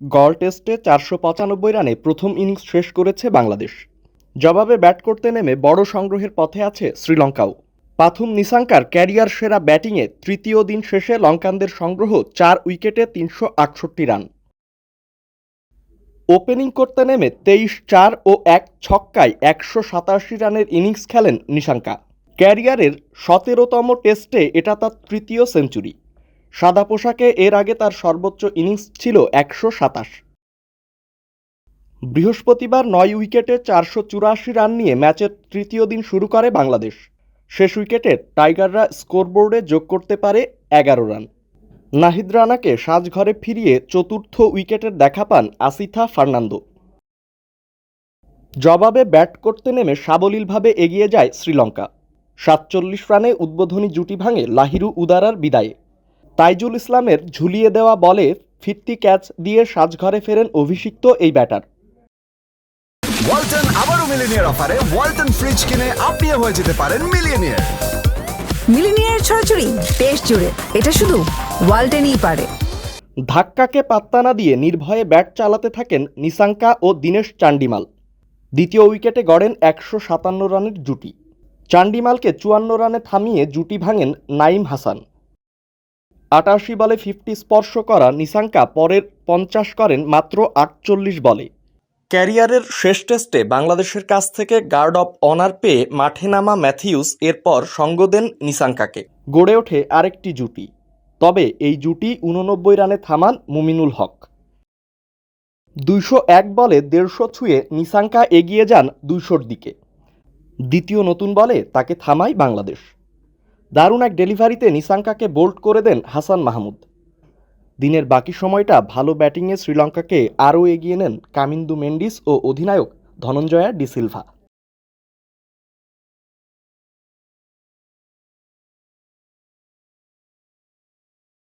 গড় টেস্টে চারশো পঁচানব্বই রানে প্রথম ইনিংস শেষ করেছে বাংলাদেশ। জবাবে ব্যাট করতে নেমে বড় সংগ্রহের পথে আছে শ্রীলঙ্কাও। পাথুম নিসাঙ্কার ক্যারিয়ার সেরা ব্যাটিংয়ে তৃতীয় দিন শেষে লঙ্কানদের সংগ্রহ চার উইকেটে তিনশো আটষট্টি রান। ওপেনিং করতে নেমে তেইশ চার ও এক ছক্কায় একশো সাতাশি রানের ইনিংস খেলেন নিশাঙ্কা ক্যারিয়ারের সতেরোতম টেস্টে এটা তার তৃতীয় সেঞ্চুরি। সাদা পোশাকে এর আগে তার সর্বোচ্চ ইনিংস ছিল একশো সাতাশ। বৃহস্পতিবার নয় উইকেটে চারশো চুরাশি রান নিয়ে ম্যাচের তৃতীয় দিন শুরু করে বাংলাদেশ। শেষ উইকেটে টাইগাররা স্কোরবোর্ডে যোগ করতে পারে এগারো রান। নাহিদ রানাকে সাজঘরে ফিরিয়ে চতুর্থ উইকেটের দেখা পান আসিথা ফার্নান্দো। জবাবে ব্যাট করতে নেমে সাবলীলভাবে এগিয়ে যায় শ্রীলঙ্কা। সাতচল্লিশ রানে উদ্বোধনী জুটি ভাঙে লাহিরু উদারার বিদায়ে। তাইজুল ইসলামের ঝুলিয়ে দেওয়া বলে ফিরতি ক্যাচ দিয়ে সাজঘরে ফেরেন অভিষিক্ত এই ব্যাটার। ওয়ালটন আবারও মিলিনিয়ার অফারে ওয়ালটন ফ্রিজ কিনে আপনিও হয়ে যেতে পারেন মিলিয়নিয়ার। মিলিনিয়ার ছড়াছড়ি দেশ জুড়ে এটা শুধু ওয়ালটেনই পারে। ধাক্কাকে পাত্তা না দিয়ে নির্ভয়ে ব্যাট চালাতে থাকেন নিসাঙ্কা ও দীনেশ চান্ডিমাল। দ্বিতীয় উইকেটে গড়েন একশো সাতান্ন রানের জুটি। চান্ডিমালকে চুয়ান্ন রানে থামিয়ে জুটি ভাঙেন নাইম হাসান। আটাশি বলে ফিফটি স্পর্শ করা নিসাঙ্কা পরের পঞ্চাশ করেন মাত্র আটচল্লিশ বলে। ক্যারিয়ারের শেষ টেস্টে বাংলাদেশের কাছ থেকে গার্ড অফ অনার পেয়ে মাঠে নামা ম্যাথিউস এরপর সঙ্গ দেন নিসাঙ্কাকে গড়ে ওঠে আরেকটি জুটি। তবে এই জুটি উননব্বই রানে থামান মুমিনুল হক। দুইশো এক বলে দেড়শো ছুঁয়ে নিসাঙ্কা এগিয়ে যান দুইশোর দিকে। দ্বিতীয় নতুন বলে তাকে থামায় বাংলাদেশ। দারুণ এক ডেলিভারিতে নিসাঙ্কাকে বোল্ড করে দেন হাসান মাহমুদ। দিনের বাকি সময়টা ভালো ব্যাটিংয়ে শ্রীলঙ্কাকে আরও এগিয়ে নেন কামিন্দু মেন্ডিস ও অধিনায়ক ধনঞ্জয়া ডিসিলভা।